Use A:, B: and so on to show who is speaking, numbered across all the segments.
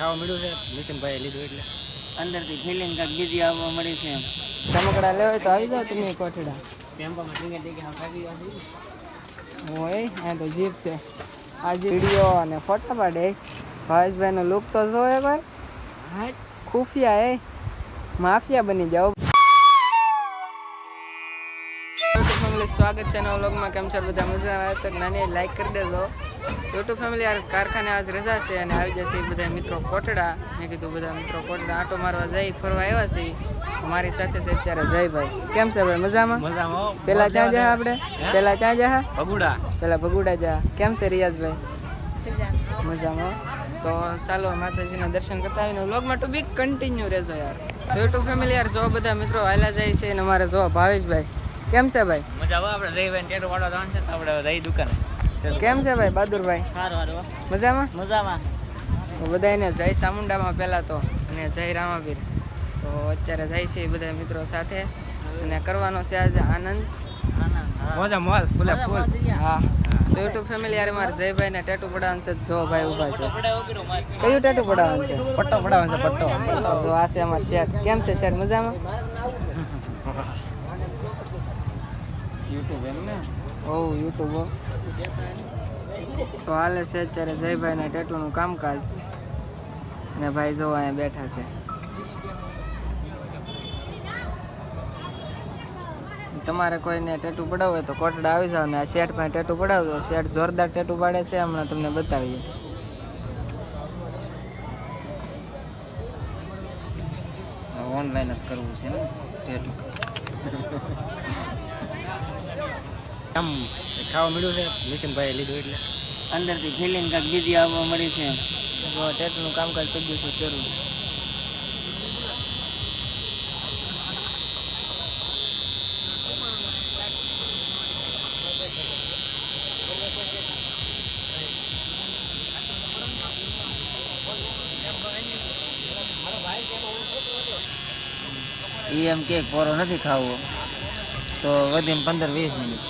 A: ખાવા મળ્યું છે. નીતિનભાઈ લીધું એટલે.
B: અંદરથી ફિલિંગ કાંઈક બીજી આવવા મળી છે એમ.
C: રમકડા લેવા હોય તો આવી જાઓ તમે કોઠડા.
A: ટેમ્પામાં ટીંગે ટીંગે હા ખાઈ
C: હોય આ તો જીપ છે. આજે વીડિયો અને ફોટા પાડે. ભાવેશભાઈનો લુક તો જો એકવાર ખુફિયા એ. માફિયા બની જાઓ ફેમિલી સ્વાગત છે નવા વ્લોગમાં. કેમ છો બધા? મજા આવે તો નાની લાઈક કરી દેજો. યુટ્યુબ ફેમિલી યાર કારખાને આજ રજા છે અને આવી જશે બધા મિત્રો કોટડા. મેં કીધું બધા મિત્રો કોટડા આટો મારવા જઈ ફરવા આવ્યા છે મારી સાથે છે અત્યારે જયભાઈ. કેમ છે ભાઈ? મજામાં?
A: મજામાં
C: પેલા ક્યાં જા આપણે પેલા ક્યાં જા
A: ભગુડા.
C: પેલા ભગુડા જા. કેમ છે રિયાઝભાઈ? મજામાં. તો ચાલો માતાજીના દર્શન કરતા આવીને વ્લોગમાં ટુ બી કન્ટિન્યુ રહેજો યાર. યુટ્યુબ ફેમિલી યાર જો બધા મિત્રો આયલા જાય છે અને અમારે જો ભાવેશભાઈ. કેમ છે ભાઈ?
A: મજા આવે આપણે જઈભાઈ ટેટો વાળવા જવાનું છે તો આપણે જઈ દુકાને.
C: કેમ છે ભાઈ બહાદુરભાઈ?
B: સારું સારું
C: મજામાં?
B: મજામાં.
C: બધાને જય ચામુંડામાં પહેલાં તો અને જય રામાવીર તો અત્યારે જાય છે બધા મિત્રો સાથે અને કરવાનો છે આજે આનંદ.
A: મજા મોલ ફૂલે ફૂલ.
C: હા. તો યુટ્યુબ ફેમિલી યાર મારે જયભાઈને ટેટુ પડાવવાનું છે જો ભાઈ ઊભા છે. કયું ટેટુ પડાવવાનું છે?
A: પટ્ટો પડાવવાનું છે પટ્ટો.
C: તો આ છે અમાર શેર. કેમ છે શેર? મજામાં?
A: યુટ્યુબ એમ ને?
C: ઓ યુટ્યુબ. તો હાલે છે અત્યારે જયભાઈના ટેટુનું કામકાજ. ને ભાઈ જો અહીંયા બેઠા છે. તમારે કોઈને ટેટુ પડાવવું હોય તો કોટડા આવી જાવ ને આ શેઠ પાસે ટેટુ પડાવજો. શેઠ જોરદાર ટેટુ પાડે છે હમણાં તમને બતાવીએ.
A: ઓનલાઈન જ કરવું છે ને ટેટુ. આમ ખાવા મળ્યું છે. નીતિનભાઈ લીધું એટલે.
B: અંદરથી ફિલિંગ કાંઈક બીજી આવવા મળી છે. એમ
C: જો ટેટુનું કામકાજ કરી દઈશું શરૂ
B: ઈ એમ કે પોરો નથી ખાવો. તો વધીને પંદર વીસ મિનિટ.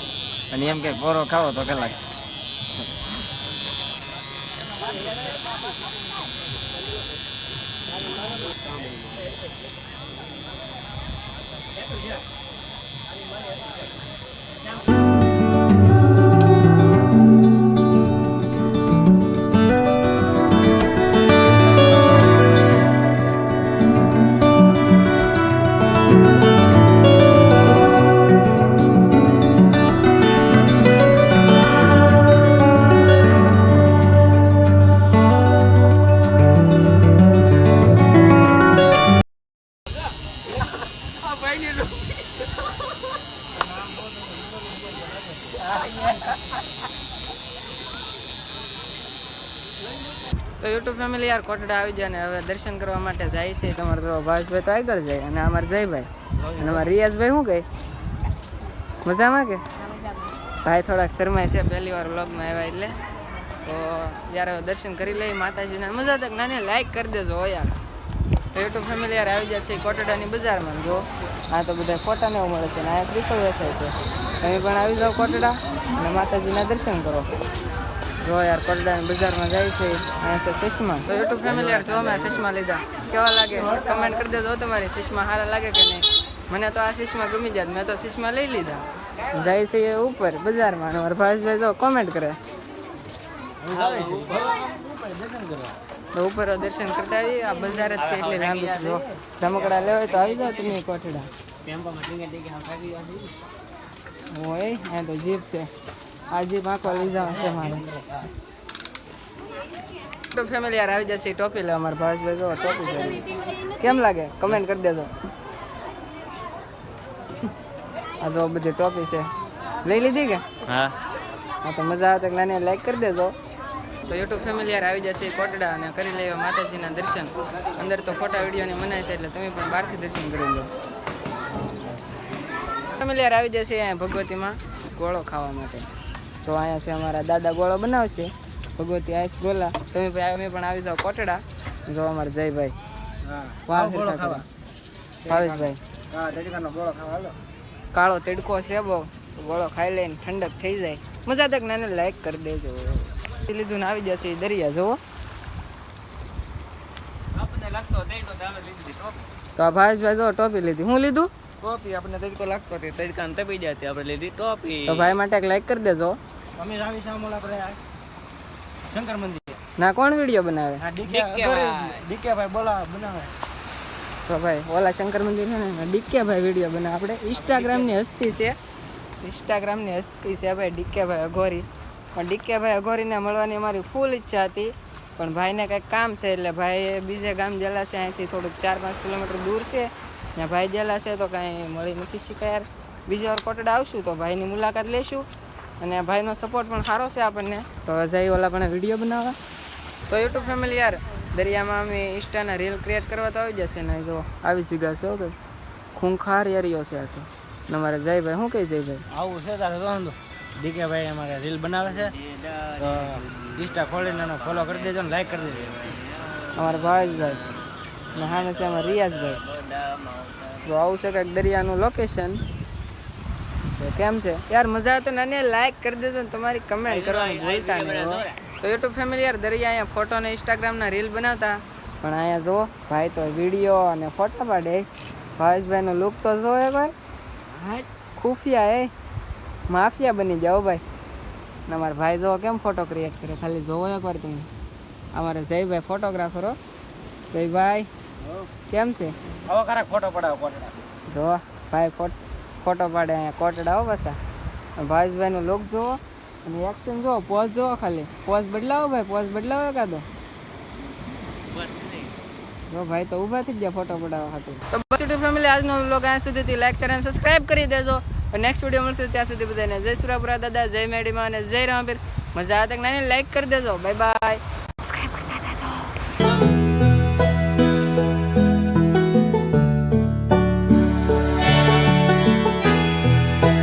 B: અને એમ કે કોરો ખાવો તો કલાક.
C: તો યુટ્યુબ ફેમિલી યાર કોટડા આવી જાય ને હવે દર્શન કરવા માટે જાય છે. તમારે તો ભાવેશભાઈ તો આગળ જાય અને અમારે જયભાઈ. અને અમારે રિયાઝભાઈ શું કહે? મજામાં કે? ભાઈ થોડાક શરમાય છે પહેલી વાર વ્લોગમાં આવ્યા એટલે. તો યાર હવે દર્શન કરી લઈએ માતાજીના. મજા તક નાની લાઈક કરી દેજો યાર. તો યુટ્યુબ ફેમિલી યાર આવી જશે કોટડાની બજારમાં. જો, આ તો બધા ફોટા ને એવું મળે છે ને અહીંયા શ્રીફળ વેચાય છે. તમે પણ આવી જાઓ કોટડા અને માતાજીના દર્શન કરો. જો યાર, કોટડાની બજારમાં જાય છે. અહીંયા છે સુષ્મા. તો યુટ્યુબ ફેમિલી યાર જો મેં સુષ્મા લીધા. કેવા લાગે? કમેન્ટ કરી દેજો તમારી. સુષ્મા સારા લાગે કે નહીં? મને તો આ સુષ્મા ગમી જાય મેં તો સુષ્મા લઈ લીધા. જાય છે ઉપર, બજારમાં. અને મારા ભાવેશભાઈ જો કોમેન્ટ કરે. ઉપર દર્શન કરતા આવી આ બજાર જ છે એટલે લાંબી છે. જો રમકડા લેવા હોય તો આવી જાઓ તમે કોઠડા.
A: ટેમ્પામાં ટીંગે ટીંગે હા ખાઈ ગયા
C: હોય અહીંયા તો જીપ છે. આ જીપ આંખો લઈ જવાનું છે મારે. તો ફેમિલી યાર આવી જશે ટોપી લેવા મારા ભાવેશભાઈ જો ટોપી છે કેમ લાગે? કમેન્ટ કરી દેજો. આ તો બધી ટોપી છે. લઈ લીધી કે?
A: હા.
C: હા તો મજા આવે તો નાની લાઈક કરી દેજો. તો યુટ્યુબ ફેમિલી યાર આવી જશે કોટડા અને કરી લેવા માતાજીના દર્શન. અંદર તો ફોટા વિડીયોની મનાય છે એટલે તમે પણ બહારથી દર્શન કરી લો. ફેમિલી યાર આવી જશે અહીંયા ભગવતીમાં ગોળો ખાવા માટે. તો અહીંયા છે અમારા દાદા ગોળો બનાવશે. ભગવતી આઈસ ગોલા. તમે અમે પણ આવી જાઓ કોટડા. જો અમારા જયભાઈ. ભાવેશભાઈ. કાળો તડકો છે બહુ. ગોળો ખાઈ લઈને ઠંડક થઈ જાય. મજા તક નાને લાઈક કરી દેજો. લીધું ને આવી જશે દરિયા જુઓ.
B: તો
C: ભાવેશભાઈ જો ટોપી લીધી. હું લીધું?
B: ટોપી આપણે તડકો લાગતો તે તડકાને તપી જતી આપણે લીધી ટોપી.
C: તો ભાઈ માટે એક લાઈક કરી દેજો.
A: અમે રાવી સામોલ આપણે શંકર મંદિર.
C: ના કોણ વીડિયો બનાવે?
B: ડીકે ભાઈ.
A: બોલા બનાવે.
C: તો ભાઈ ઓલા શંકર મંદિર છે ને ડીકે ભાઈ વીડિયો બનાવે. આપણે ઇન્સ્ટાગ્રામની હસ્તી છે. ઇન્સ્ટાગ્રામની હસ્તી છે ભાઈ ડીકે ભાઈ અઘોરી. પણ ડીકે ભાઈ અઘોરીને મળવાની અમારી ફૂલ ઈચ્છા હતી. પણ ભાઈને કંઈક કામ છે એટલે ભાઈ બીજે ગામ જેલા છે, અહીંથી થોડુંક ચાર પાંચ કિલોમીટર દૂર છે. ત્યાં ભાઈ જેલા છે તો કાંઈ મળી નથી શીખાય બીજી વાર કોટડા આવશું તો ભાઈની મુલાકાત લેશું. અને ભાઈનો સપોર્ટ પણ સારો છે આપણને. તો જઈ ઓલા પણ વીડિયો બનાવવા. તો યુટ્યુબ ફેમિલી યાર, દરિયામાં અમે ઇન્સ્ટાના રીલ ક્રિએટ કરવા તો આવી જશે ને જો આવી જગ્યા છે ઓકે ખૂંખાર એરિયો છે આ તો. તમારે જય ભાઈ શું કહે જય ભાઈ
A: આવું છે તારે જોવાનું ડીકે ભાઈ અમારે રીલ બનાવે છે. તો ઇન્સ્ટા ખોલીને એનો ફોલો કરી દેજો ને લાઈક કરી દેજો.
C: અમારા ભાવેશભાઈ ને છે અમારા રિયાઝભાઈ. તો આવું છે કંઈક દરિયાનું લોકેશન તો કેમ છે? યાર મજા આવે તો નાની લાઈક કરી દેજો ને તમારી કમેન્ટ કરવાની ભૂલતા નહીં. તો યુટ્યુબ ફેમિલી યાર દરિયા અહીંયા ફોટો અને ઇન્સ્ટાગ્રામના રીલ બનાવતા. પણ અહીંયા જુઓ ભાઈ તો વીડિયો અને ફોટા પાડે. ભાવેશભાઈનો લુક તો જો એકવાર ખુફિયા એ માફિયા બની જાઓ ભાઈ. ને અમારા ભાઈ જોવો કેમ ફોટો ક્રિએટ કરે ખાલી જોવો એકવાર તમે. અમારે જયભાઈ ફોટોગ્રાફરો જયભાઈ કેમ છે?
A: હવે ખરા ફોટો પડાવો કોટડા.
C: જો ભાઈ ફોટ પાડે અહીંયા કોટડા હો પાછા. અને ભાવેશભાઈનો લુક જુઓ અને એક્શન જુઓ પોઝ જુઓ ખાલી. પોઝ બદલાવો ભાઈ પોઝ બદલાવો એકાદો. જો ભાઈ તો ઊભા થઈ ગયા ફોટો પડાવવા હતું તો બસ યુટ્યુબ ફેમિલી આજનો બ્લોગ અહીંયા સુધીથી લાઈક શેર અને સબસ્ક્રાઇબ કરી દેજો. નેક્સ્ટ વીડિયો મળશે ત્યાં સુધી બધાને જય સુરાપુરા દાદા, જય મેડીમાં અને જય રામપીર. મજા આવે તો નાની લાઈક કરી દેજો. Bye bye